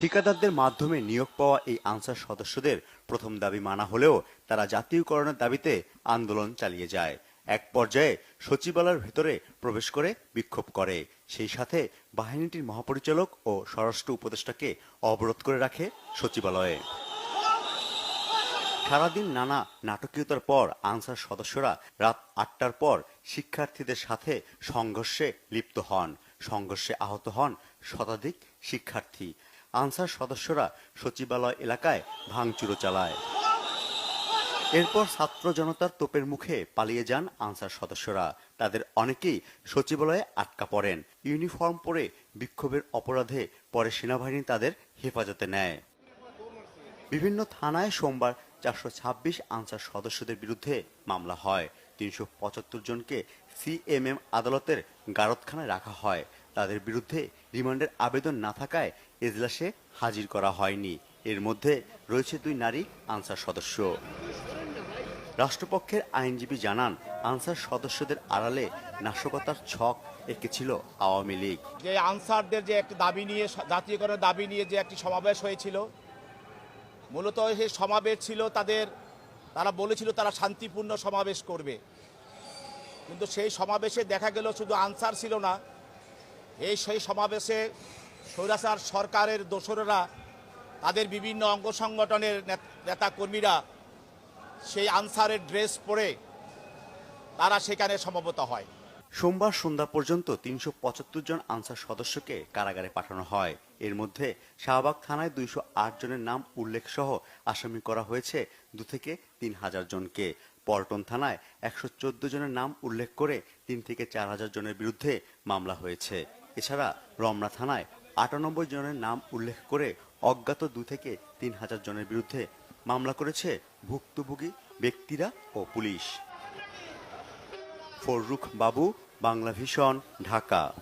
ঠিকাদারদের মাধ্যমে নিয়োগ পাওয়া এই আনসার সদস্যদের প্রথম দাবি মানা হলেও তারা জাতীয়করণের দাবিতে আন্দোলন চালিয়ে যায়। এক পর্যায়ে সচিবালয়ের ভেতরে প্রবেশ করে বিক্ষোভ করে। সেই সাথে বাহিনীটির মহাপরিচালক ও স্বরাষ্ট্র উপদেষ্টাকে অবরোধ করে রাখে সচিবালয়ে। সারাদিন নানা নাটকীয়তার পর আনসার সদস্যরা রাত আটটার পর শিক্ষার্থীদের সাথে সংঘর্ষে লিপ্ত হন। সংঘর্ষে আহত হন শতাধিক শিক্ষার্থী। আনসার সদস্যরা সচিবালয় এলাকায় ভাঙচুরো চালায়। এরপর ছাত্র জনতার তোপের মুখে পালিয়ে যান আনসার সদস্যরা। তাদের অনেকেই সচিবালয়ে আটকা পড়েন। ইউনিফর্ম পরে বিক্ষোভের অপরাধে পরে সেনাবাহিনী তাদের হেফাজতে নেয়। বিভিন্ন থানায় সোমবার চারশো ছাব্বিশ আনসার সদস্যদের বিরুদ্ধে মামলা হয়। তিনশো পঁচাত্তর জনকে সিএমএম আদালতের গারদখানায় রাখা হয়। তাদের বিরুদ্ধে রিমান্ডের আবেদন না থাকায় এজলাসে হাজির করা হয়নি। এর মধ্যে রয়েছে দুই নারী, আনসার সদস্য। রাষ্ট্রপক্ষের আইনজীবী জানান, আনসার সদস্যদের আড়ালে নাশকতার ছক একে ছিল আওয়ামী লীগ। যে আনসারদের যে একটি দাবি নিয়ে, জাতীয়করণের দাবি নিয়ে যে একটি সমাবেশ হয়েছিল, মূলত সেই সমাবেশ ছিল তাদের, তারা বলেছিল তারা শান্তিপূর্ণ সমাবেশ করবে। কিন্তু সেই সমাবেশে দেখা গেল শুধু আনসার ছিল না এই সেই সমাবেশে স্বৈরাচার সরকারের দোসরেরা, তাদের বিভিন্ন অঙ্গ সংগঠনের নেতা কর্মীরা সেই আনসারের ড্রেস পরে তারা সেখানে সমবেত হয়। সোমবার সন্ধ্যা পর্যন্ত তিনশো পঁচাত্তর জন আনসার সদস্যকে কারাগারে পাঠানো হয়। এর মধ্যে শাহবাগ থানায় দুইশো আট জনের নাম উল্লেখ সহ আসামি করা হয়েছে দু থেকে তিন হাজার জনকে। পল্টন থানায় একশো চোদ্দ জনের নাম উল্লেখ করে তিন থেকে চার হাজার জনের বিরুদ্ধে মামলা হয়েছে। এছাড়া রমনা থানায় আটানব্বই জনের নাম উল্লেখ করে অজ্ঞাত দু থেকে তিন হাজার জনের বিরুদ্ধে মামলা করেছে ভুক্তভোগী ব্যক্তিরা ও পুলিশ। ফররুখ বাবু, বাংলা ভিশন, ঢাকা।